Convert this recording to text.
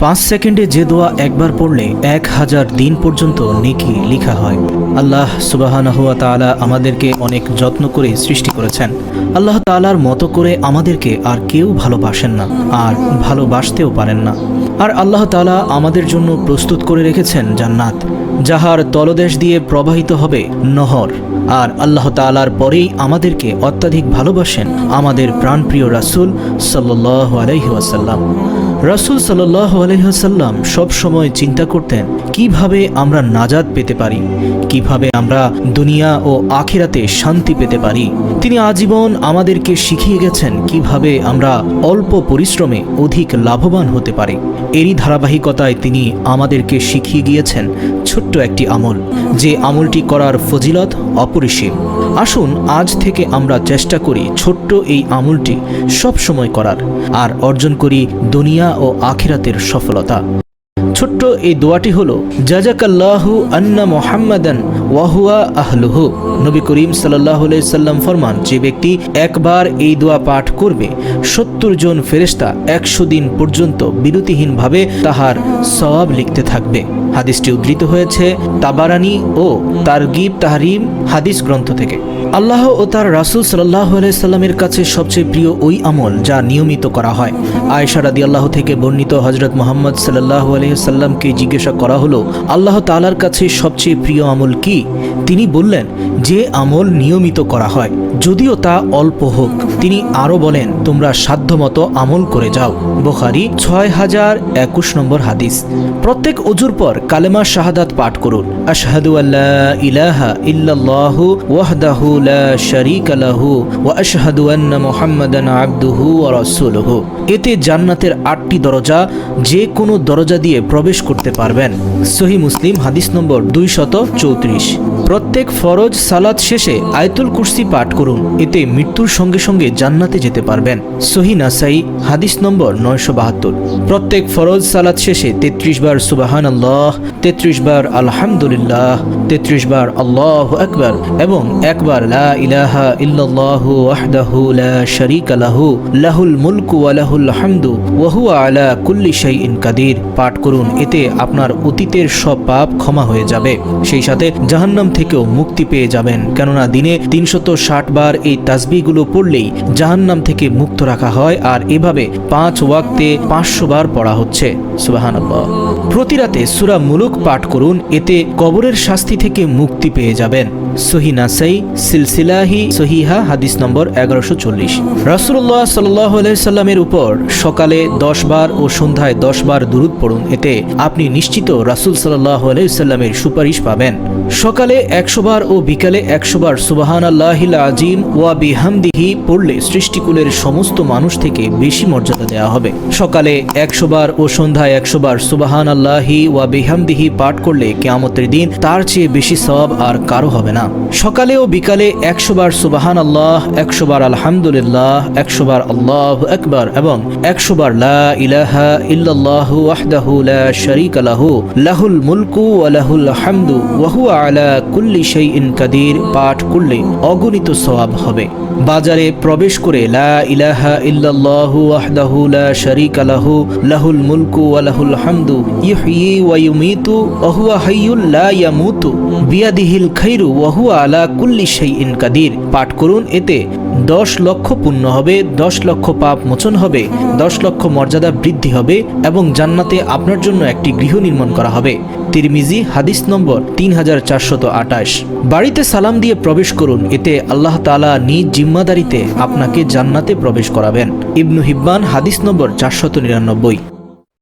পাঁচ সেকেন্ডে যে দোয়া একবার পড়লে এক হাজার দিন পর্যন্ত নেকি লিখা হয়। আল্লাহ সুবাহানহুয়া তাআলা আমাদেরকে অনেক যত্ন করে সৃষ্টি করেছেন। আল্লাহ তাআলার মতো করে আমাদেরকে আর কেউ ভালোবাসেন না, আর ভালোবাসতেও পারেন না। আর আল্লাহ তাআলা আমাদের জন্য প্রস্তুত করে রেখেছেন জান্নাত, যাহার তলদেশ দিয়ে প্রবাহিত হবে নহর। আর আল্লাহ তাআলার পরেই আমাদেরকে অত্যাধিক ভালোবাসেন আমাদের প্রাণপ্রিয় রাসূল সাল্লাল্লাহু আলাইহি ওয়াসাল্লাম। রাসূল সাল্লাল্লাহু আলাইহি ওয়াসাল্লাম সব সময় চিন্তা করতেন, কীভাবে আমরা নাজাদ পেতে পারি? কীভাবে আমরা দুনিয়া ও আখিরাতে শান্তি পেতে পারি? তিনি আজীবন আমাদেরকে শিখিয়ে গেছেন কীভাবে আমরা অল্প পরিশ্রমে অধিক লাভবান হতে পারি। এরই ধারাবাহিকতায় তিনি আমাদেরকে শিখিয়ে গিয়েছেন ছোট্ট একটি আমল, যে আমলটি করার ফজিলত অপরিসীম। আসুন, আজ থেকে আমরা চেষ্টা করি ছোট্ট এই আমলটি সব সময় করার, আর অর্জন করি দুনিয়া ও আখিরাতের সফলতা। ছোট্ট এই দোয়াটি হলো, জাজাকাল্লাহু আন্না মোহাম্মদান ওয়াহুয়া আহলুহু। নবী করিম সাল্লাহ সাল্লাম ফরমান, যে ব্যক্তি একবার এই দোয়া পাঠ করবে, সত্তর জন ফেরেস্তা একশো দিন পর্যন্ত বিরতিহীনভাবে তাহার সওয়াব লিখতে থাকবে। হাদিসটি উদ্ধৃত হয়েছে তাবারানি ও তার তারগিব তাহারিম হাদিস গ্রন্থ থেকে। আল্লাহ ও তার রাসুল সাল্লাহ সাল্লামের কাছে সবচেয়ে প্রিয় ওই আমল যা নিয়মিত করা হয়। আয়েশা রাদি আল্লাহ থেকে বর্ণিত হজরত মোহাম্মদ সাল্লাহ আলহিসাল্লামকে জিজ্ঞাসা করা হলো, আল্লাহ তালার কাছে সবচেয়ে প্রিয় আমল কি? তিনি বললেন, যে আমল নিয়মিত করা হয়। যদিও তা অল্প হোক, তিনি আরও বলেন, তোমরা সাধ্যমতো আমল করে যাও। বোখারি ছয় হাজার একুশ নম্বর হাদিস। প্রত্যেক অজুর পর কালেমা শাহাদাত পাঠ করুন। আশহাদু আল্লাহ ইলাহা ইল্লাল্লাহু ওয়াহদাহু লা শারীকা লাহু ওয়া আশহাদু আন্না মুহাম্মাদান আবদুহু ওয়া রাসূলুহু। এতে জান্নাতের আটটি দরজা যে কোনো দরজা দিয়ে প্রবেশ করতে পারবেন। সহি মুসলিম হাদিস নম্বর দুইশত চৌত্রিশ। প্রত্যেক ফরজ সালাদ শেষে আয়তুল কুর্সি পাঠ করুন। এতে মৃত্যুর সঙ্গে সঙ্গে জান্নাতে যেতে পারবেন। সহি নাসাই, হাদিস নম্বর নয়শো বাহাত্তর। প্রত্যেক ফরজ সালাদ শেষে তেত্রিশ বার সুবাহান আল্লাহ তেত্রিশ বার আলহামদুলিল্লাহ, তেত্রিশ বার আল্লাহ আকবার এবং একবার লাহু, লাহুল মুলকু হামদু আলা কুল্লি কাদির। পাঠ করুন, এতে আপনার অতীতের সব পাপ ক্ষমা হয়ে যাবে। সেই সাথে জাহান্নাম থেকেও মুক্তি পেয়ে যাবেন। কেননা দিনে তিনশত বার এই তাসবিগুলো পড়লেই জাহান্নাম থেকে মুক্ত রাখা হয় আর এভাবে পাঁচ ওয়াক্তে পাঁচশো বার পড়া হচ্ছে। সুবাহান প্রতি রাতে সুরা মুলুক পাঠ করুন, এতে কবরের শাস্তি থেকে মুক্তি পেয়ে যাবেন। সহি নাসাই, সিলসিলাহি, সহিহা, হাদিস নম্বর এগারোশো চল্লিশ। রাসুল্লাহ সাল্লাহ সাল্লামের উপর সকালে দশ বার ও সন্ধ্যায় দশ বার দুরুদ পড়ুন, এতে আপনি নিশ্চিত রাসুল সাল্লাহ সাল্লামের সুপারিশ পাবেন। সকালে একশো বার ও বিকালে একশো বার সুবাহান আল্লাহিল আজিম ওয়া বিহামদিহি পড়লে সৃষ্টিকুলের সমস্ত মানুষ থেকে বেশি মর্যাদা দেওয়া হবে। সকালে একশো বার ও সন্ধ্যায় একশো বার সুবাহান আল্লাহি ওয়া বিহামদিহি পাঠ করলে কেয়ামতের দিন তার চেয়ে বেশি সওয়াব আর কারও হবে না। সকালে ও বিকালে একশো বার সুবাহান আল্লাহ একশো বার আলহামদুলিল্লাহ, একশো বার আল্লাহ একবার এবং একশো বার লা ইলাহা ইল্লাল্লাহু ওয়াহদাহু লা লাহু, লাহুল মুলকু ওয়া লাহুল হামদু ওয়া হুয়া আলা কুল্লি শাইইন কাদির পাঠ করলে অগণিত সওয়াব হবে। বাজারে প্রবেশ করে লা ইলাহা ইল্লাল্লাহু ওয়াহদাহু লা শারীকা লাহু, লাহুল মুলকু ওয়া লাহুল হামদু ওয়া ইউমীতু ওয়া হুয়া হাইয়ুল লা ইয়ামুতু বিয়াদিহিল খাইরু ওয়া হুয়া আলা কুল্লি শাইইন কাদির। পাঠ করুন এতে দশ লক্ষ পুণ্য হবে, দশ লক্ষ পাপ মোচন হবে, দশ লক্ষ মর্যাদা বৃদ্ধি হবে এবং জান্নাতে আপনার জন্য একটি গৃহ নির্মাণ করা হবে। তিরমিজি, হাদিস নম্বর তিন হাজার চারশত আটাশ। বাড়িতে সালাম দিয়ে প্রবেশ করুন, এতে আল্লাহ তালা নিজ জিম্মাদারিতে আপনাকে জান্নাতে প্রবেশ করাবেন। ইবনু হিব্বান, হাদিস নম্বর চারশত নিরানব্বই।